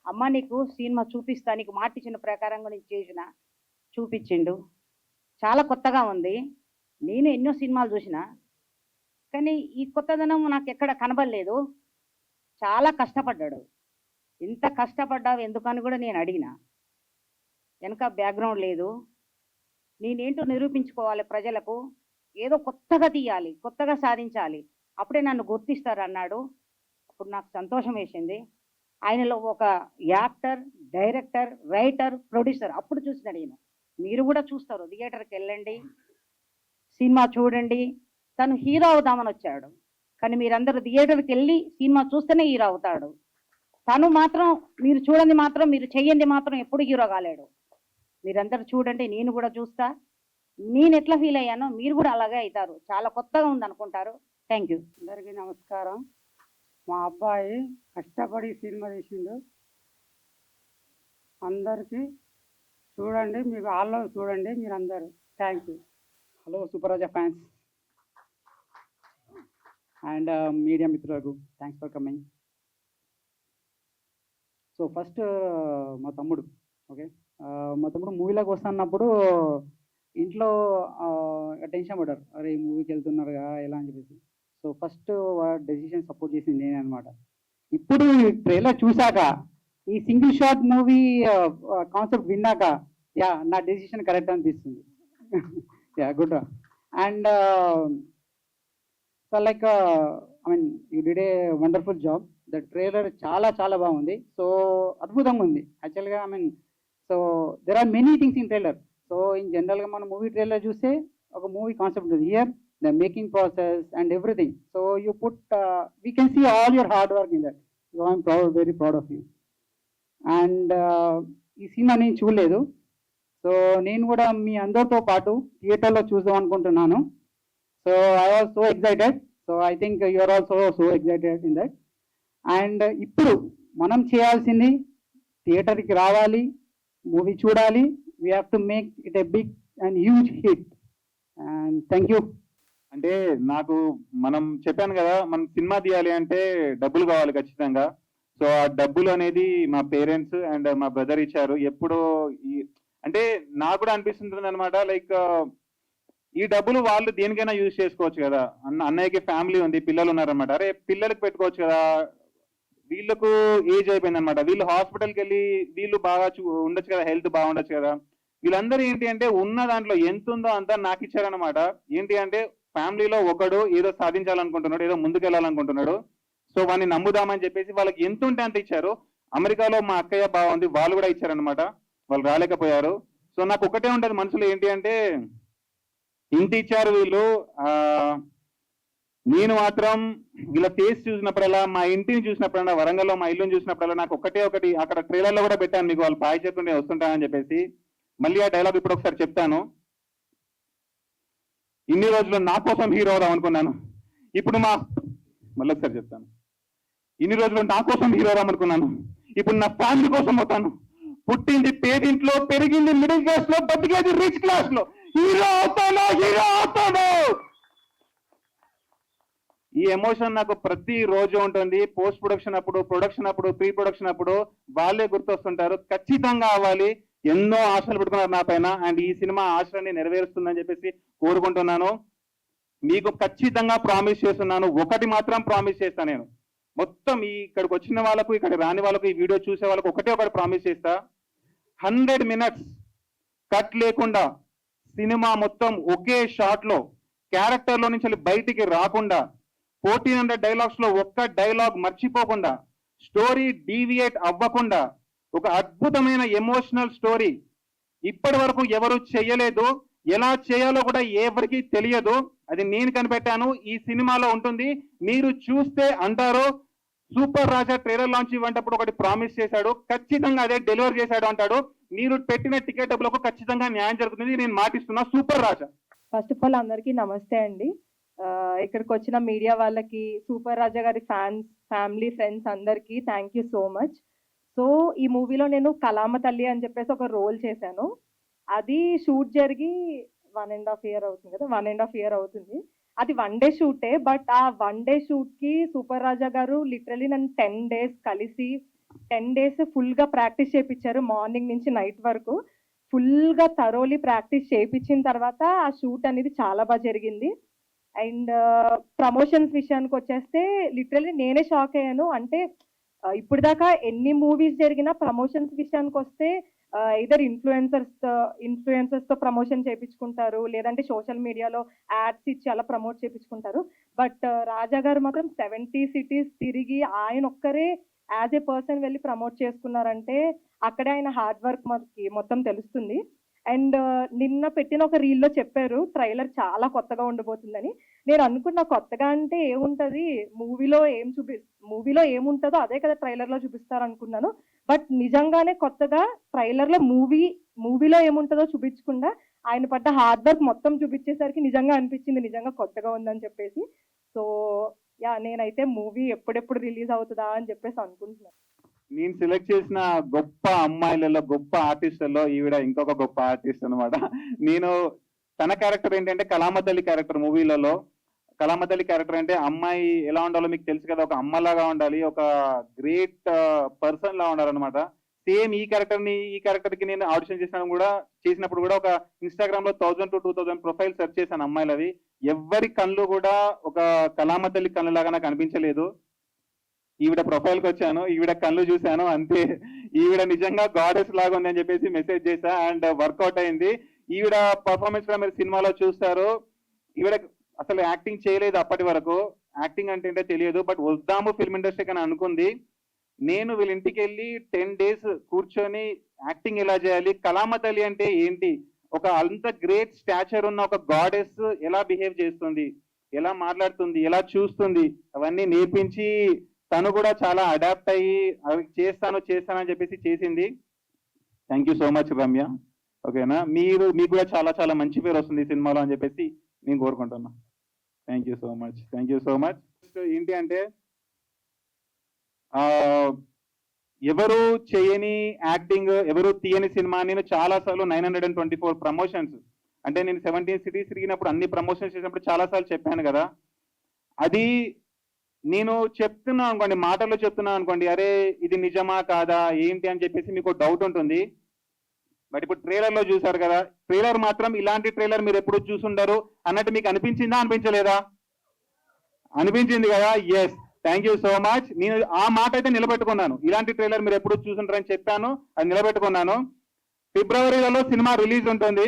అమ్మ నీకు సినిమా చూపిస్తా నీకు మాట ఇచ్చిన ప్రకారంగా నేను చేసిన చూపించిండు. చాలా కొత్తగా ఉంది. నేను ఎన్నో సినిమాలు చూసిన. కానీ ఈ కొత్తదనం నాకు ఎక్కడ కనబడలేదు. చాలా కష్టపడ్డాడు. ఇంత కష్టపడ్డావు ఎందుకని కూడా నేను అడిగిన. వెనక బ్యాక్గ్రౌండ్ లేదు. నేనేంటో నిరూపించుకోవాలి ప్రజలకు. ఏదో కొత్తగా తీయాలి కొత్తగా సాధించాలి. అప్పుడే నన్ను గుర్తిస్తారు అన్నాడు అప్పుడు నాకు సంతోషం వేసింది. ఆయనలో ఒక యాక్టర్ డైరెక్టర్ రైటర్ ప్రొడ్యూసర్ అప్పుడు చూసిన నేను మీరు కూడా చూస్తారు థియేటర్కి వెళ్ళండి సినిమా చూడండి. తను హీరో అవుదామని వచ్చాడు. కానీ మీరందరూ థియేటర్కి వెళ్ళి సినిమా చూస్తేనే హీరో అవుతాడు. తను మాత్రం మీరు చూడండి మాత్రం మీరు చెయ్యండి మాత్రం ఎప్పుడు హీరో కాలేడు. మీరందరూ చూడండి నేను కూడా చూస్తా. నేను ఎట్లా ఫీల్ అయ్యానో మీరు కూడా అలాగే అవుతారు. చాలా కొత్తగా ఉంది అనుకుంటారు థ్యాంక్ యూ అందరికీ నమస్కారం. మా అబ్బాయి కష్టపడి సినిమా తీసిండు. అందరికీ చూడండి మీకు హాల్లో చూడండి మీరు అందరూ thank you hello సూపర్రాజా fans and media మిత్రులకు thanks for coming so first మా తమ్ముడు ఓకే? మా తమ్ముడు మూవీలోకి వస్తున్నప్పుడు ఇంట్లో టెన్షన్ పడ్డారు అరే మూవీకి వెళ్తున్నారుగా ఎలా అని చెప్పేసి. సో ఫస్ట్ డెసిషన్ సపోర్ట్ చేసింది నేనే అనమాట ఇప్పుడు ట్రైలర్ చూశాక ఈ సింగిల్ షాట్ మూవీ కాన్సెప్ట్ విన్నాక యా నా డెసిషన్ కరెక్ట్ అనిపిస్తుంది. <laughs> Yeah good and so like I mean you did a wonderful job the trailer చాలా చాలా బాగుంది. సో అద్భుతంగా ఉంది. యాక్చువల్గా I mean so there are many things in trailer so in జనరల్గా మనం మూవీ ట్రైలర్ చూస్తే ఒక మూవీ కాన్సెప్ట్ ఉంటుంది. Here the making process and everything so you put we can see all your hard work in that so I'm proud very proud of you and ఈ cinema నేను చూడలేదు. So నేను కూడా మీ అందరితో పాటు థియేటర్లో చూద్దాం అనుకుంటున్నాను. So I was so excited so I think you are also so excited in that and ఇప్పుడు మనం చేయాల్సింది థియేటర్కి రావాలి మూవీ చూడాలి. We have to make it a big and huge hit and thank you అంటే నాకు మనం చెప్పాను కదా మనం సినిమా తీయాలి అంటే డబ్బులు కావాలి ఖచ్చితంగా. సో ఆ డబ్బులు అనేది మా పేరెంట్స్ అండ్ మా బ్రదర్ ఇచ్చారు. ఎప్పుడో అంటే నాకు కూడా అనిపిస్తుంది అనమాట లైక్ ఈ డబ్బులు వాళ్ళు దేనికైనా యూజ్ చేసుకోవచ్చు కదా. అన్న అన్నయ్యకి ఫ్యామిలీ ఉంది పిల్లలు ఉన్నారనమాట అరే పిల్లలకు పెట్టుకోవచ్చు కదా. వీళ్ళకు ఏజ్ అయిపోయింది అనమాట వీళ్ళు హాస్పిటల్కి వెళ్ళి వీళ్ళు బాగా చూ ఉండొచ్చు కదా హెల్త్ బాగుండొచ్చు కదా. వీళ్ళందరూ ఏంటి అంటే ఉన్న దాంట్లో ఎంత ఉందో అంతా నాకు ఇచ్చారనమాట ఏంటి అంటే ఫ్యామిలీలో ఒకడు ఏదో సాధించాలనుకుంటున్నాడు ఏదో ముందుకెళ్ళాలనుకుంటున్నాడు. సో వాడిని నమ్ముదామని చెప్పేసి వాళ్ళకి ఎంత ఉంటే అంత ఇచ్చారు. అమెరికాలో మా అక్కయ్య బాగుంది వాళ్ళు కూడా ఇచ్చారనమాట వాళ్ళు రాలేకపోయారు. సో నాకు ఒకటే ఉంటుంది మనసులో ఏంటి అంటే ఇంటి ఇచ్చారు వీళ్ళు నేను మాత్రం వీళ్ళ ఫేస్ చూసినప్పుడల్లా మా ఇంటిని చూసినప్పుడల్లా వరంగల్లో మా ఇల్లుని చూసినప్పుడల్లా నాకు ఒకటే ఒకటి అక్కడ ట్రైలర్లో కూడా పెట్టాను మీకు వాళ్ళు బాయ్ చెప్తుంటే వస్తుంటానని చెప్పేసి. మళ్ళీ ఆ డైలాగ్ ఇప్పుడు ఒకసారి చెప్తాను. ఇన్ని రోజులు నా కోసం హీరో అవుదాం అనుకున్నాను. ఇప్పుడు మా మళ్ళీ ఒకసారి చెప్తాను. ఇన్ని రోజులు నా కోసం హీరో అవుదాం అనుకున్నాను. ఇప్పుడు నా ఫ్యామిలీ కోసం అవుతాను పుట్టింది పేదింట్లో పెరిగింది మిడిల్ క్లాస్లో బతికేది రిచ్ క్లాస్లో ఈ ఎమోషన్ నాకు ప్రతి రోజు ఉంటుంది. పోస్ట్ ప్రొడక్షన్ అప్పుడు ప్రొడక్షన్ అప్పుడు ప్రీ ప్రొడక్షన్ అప్పుడు వాళ్ళే గుర్తొస్తుంటారు. ఖచ్చితంగా అవ్వాలి. ఎన్నో ఆశలు పెట్టుకున్నారు నా పైన. అండ్ ఈ సినిమా ఆశలన్నీ నెరవేరుస్తుందని చెప్పేసి కోరుకుంటున్నాను. మీకు ఖచ్చితంగా ప్రామిస్ చేస్తున్నాను. ఒకటి మాత్రం ప్రామిస్ చేస్తాను నేను. మొత్తం ఈ ఇక్కడికి వచ్చిన వాళ్ళకు ఇక్కడ రాని వాళ్ళకు ఈ వీడియో చూసే వాళ్ళకు ఒకటే ఒకటి ప్రామిస్ చేస్తా. హండ్రెడ్ మినిట్స్ కట్ లేకుండా సినిమా మొత్తం ఒకే షాట్లో క్యారెక్టర్లో నుంచి బయటికి రాకుండా ఫోర్టీన్ హండ్రెడ్ డైలాగ్స్లో ఒక్క డైలాగ్ మర్చిపోకుండా స్టోరీ డీవియేట్ అవ్వకుండా ఒక అద్భుతమైన ఎమోషనల్ స్టోరీ ఇప్పటి వరకు ఎవరు చేయలేదు ఎలా చేయాలో కూడా ఎవరికి తెలియదు. అది నేను కనిపెట్టాను ఈ సినిమాలో ఉంటుంది. మీరు చూస్తే అంటారు సూపర్ రాజా ట్రైలర్ లాంచ్ ఇవ్వంటప్పుడు ఒకటి ప్రామిస్ చేశాడు ఖచ్చితంగా అదే డెలివర్ చేశాడు అంటాడు. మీరు పెట్టిన టికెట్ డబ్బులకు ఖచ్చితంగా న్యాయం జరుగుతుంది నేను మాటిస్తున్నా super Raja. First of all అందరికీ నమస్తే అండి. ఇక్కడికి వచ్చిన మీడియా వాళ్ళకి సూపర్ రాజా గారి ఫ్యాన్స్ ఫ్యామిలీ ఫ్రెండ్స్ అందరికీ thank you so much so ఈ మూవీలో నేను కలామ తల్లి అని చెప్పేసి ఒక రోల్ చేశాను. అది షూట్ జరిగి వన్ అండ్ హాఫ్ ఇయర్ అవుతుంది కదా వన్ అండ్ హాఫ్ ఇయర్ అవుతుంది. అది వన్ డే షూటే బట్ ఆ వన్ డే షూట్కి సూపర్ రాజా గారు లిటరలీ నన్ను టెన్ డేస్ కలిసి టెన్ డేస్ ఫుల్గా ప్రాక్టీస్ చేయించారు మార్నింగ్ నుంచి నైట్ వరకు. ఫుల్గా థరోలీ ప్రాక్టీస్ చేపించిన తర్వాత ఆ షూట్ అనేది చాలా బాగా జరిగింది. అండ్ ప్రమోషన్స్ uh, విషయానికి వచ్చేస్తే లిటరలీ నేనే షాక్ అయ్యాను. అంటే uh, ఇప్పుడు దాకా ఎన్ని మూవీస్ జరిగినా ప్రమోషన్స్ విషయానికి వస్తే ఇదర్ ఇన్ఫ్లుయెన్సర్స్ ఇన్ఫ్లుయెన్సర్స్తో ప్రమోషన్ చేయించుకుంటారు లేదంటే సోషల్ మీడియాలో యాడ్స్ ఇచ్చి అలా ప్రమోట్ చేయించుకుంటారు బట్ రాజా గారు మాత్రం సెవెంటీ సిటీస్ తిరిగి ఆయన ఒక్కరే యాజ్ ఏ పర్సన్ వెళ్ళి ప్రమోట్ చేసుకున్నారంటే అక్కడే ఆయన హార్డ్ వర్క్ మనకి మొత్తం తెలుస్తుంది. అండ్ నిన్న పెట్టిన ఒక రీల్లో చెప్పారు ట్రైలర్ చాలా కొత్తగా ఉండబోతుందని నేను అనుకున్న కొత్తగా అంటే ఏముంటది? మూవీలో ఏం చూపి మూవీలో ఏముంటుందో అదే కదా ట్రైలర్లో చూపిస్తారు అనుకున్నాను బట్ నిజంగానే కొత్తగా ట్రైలర్లో మూవీ మూవీలో ఏముంటుందో చూపించకుండా ఆయన పడ్డ హార్డ్ వర్క్ మొత్తం చూపించేసరికి నిజంగా అనిపించింది నిజంగా కొత్తగా ఉందని చెప్పేసి. సో యా నేనైతే మూవీ ఎప్పుడెప్పుడు రిలీజ్ అవుతుందా అని చెప్పేసి అనుకుంటున్నాను నేను సెలెక్ట్ చేసిన గొప్ప అమ్మాయిలలో గొప్ప ఆర్టిస్టులలో ఈవిడ ఇంకొక గొప్ప ఆర్టిస్ట్ అన్నమాట. నేను తన క్యారెక్టర్ ఏంటంటే కలామతల్లి క్యారెక్టర్ మూవీలలో. కళామతల్లి క్యారెక్టర్ అంటే అమ్మాయి ఎలా ఉండాలో మీకు తెలుసు కదా ఒక అమ్మలాగా ఉండాలి ఒక గ్రేట్ పర్సన్ uh, లా ఉండాలన్నమాట. సేమ్ ఈ క్యారెక్టర్ని ఈ క్యారెక్టర్కి నేను ఆడిషన్ చేసిన కూడా చేసినప్పుడు కూడా ఒక ఇన్స్టాగ్రామ్లో thousand to two thousand profile search చేశాను అమ్మాయిలవి. ఎవరి కళ్ళు కూడా ఒక కలామతల్లి కళ్ళు లాగా నాకు అనిపించలేదు ఈవిడ ప్రొఫైల్కి వచ్చాను ఈవిడ కళ్ళు చూశాను అంతే. ఈవిడ నిజంగా గాడెస్ లాగా ఉంది అని చెప్పేసి మెసేజ్ చేశా అండ్ వర్కౌట్ అయింది. ఈవిడ పర్ఫార్మెన్స్ కూడా మీరు సినిమాలో చూస్తారు. ఈవిడ అసలు యాక్టింగ్ చేయలేదు అప్పటి వరకు. యాక్టింగ్ అంటే ఏంటో తెలియదు బట్ వద్దాము ఫిల్మ్ ఇండస్ట్రీకి అని అనుకుంది. నేను వీళ్ళ ఇంటికి వెళ్ళి టెన్ డేస్ కూర్చొని యాక్టింగ్ ఎలా చేయాలి కళామతలి అంటే ఏంటి ఒక అంత గ్రేట్ స్టాచర్ ఉన్న ఒక గాడెస్ ఎలా బిహేవ్ చేస్తుంది ఎలా మాట్లాడుతుంది ఎలా చూస్తుంది అవన్నీ నేర్పించి తను కూడా చాలా అడాప్ట్ అయ్యి అవి చేస్తాను చేస్తాను అని చెప్పేసి చేసింది. Thank you so much Ramya ఓకేనా మీరు మీకు కూడా చాలా చాలా మంచి పేరు వస్తుంది సినిమాలో అని చెప్పేసి నేను కోరుకుంటున్నా. Thank you so much thank you so much ఏంటి అంటే ఎవరు చేయని యాక్టింగ్ ఎవరు తీయని సినిమా నేను చాలా సార్లు nine hundred and twenty four promotions అంటే నేను సెవెంటీన్ సిటీస్ తిరిగినప్పుడు అన్ని ప్రమోషన్స్ చేసినప్పుడు చాలా సార్లు చెప్పాను కదా. అది నేను చెప్తున్నా అనుకోండి మాటల్లో చెప్తున్నా అనుకోండి అరే ఇది నిజమా కాదా ఏంటి అని చెప్పేసి మీకు డౌట్ ఉంటుంది. బట్ ఇప్పుడు ట్రైలర్లో చూసారు కదా ట్రైలర్ మాత్రం ఇలాంటి ట్రైలర్ మీరు ఎప్పుడు చూసుండరు. అన్నట్టు మీకు అనిపించిందా అనిపించలేదా? అనిపించింది కదా yes thank you so much నేను ఆ మాట అయితే నిలబెట్టుకున్నాను. ఇలాంటి ట్రైలర్ మీరు ఎప్పుడు చూసుంటారని చెప్పాను అది నిలబెట్టుకున్నాను. ఫిబ్రవరిలో సినిమా రిలీజ్ ఉంటుంది.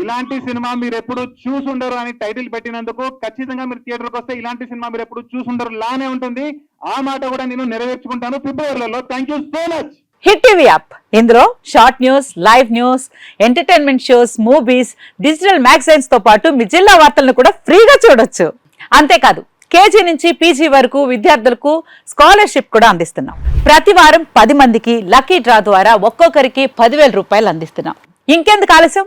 ఇలాంటి సినిమా మీరు ఎప్పుడు చూసుండరు అని టైటిల్ పెట్టినందుకు ఖచ్చితంగా మీరు థియేటర్కి వస్తే ఇలాంటి సినిమా మీరు ఎప్పుడు చూసుండరు లానే ఉంటుంది. ఆ మాట కూడా నేను నెరవేర్చుకుంటాను. ఫిబ్రవరిలో thank you so much. Hit TV app. ఇందులో short news live news entertainment shows movies digital మ్యాగజైన్స్తో పాటు మీ జిల్లా వార్తలను కూడా ఫ్రీగా చూడొచ్చు. అంతేకాదు కేజీ నుంచి పీజీ వరకు విద్యార్థులకు స్కాలర్షిప్ కూడా అందిస్తున్నాం. ప్రతి వారం పది మందికి లక్కీ డ్రా ద్వారా ఒక్కొక్కరికి పదివేల రూపాయలు అందిస్తున్నాం. ఇంకెందుకు ఆలస్యం?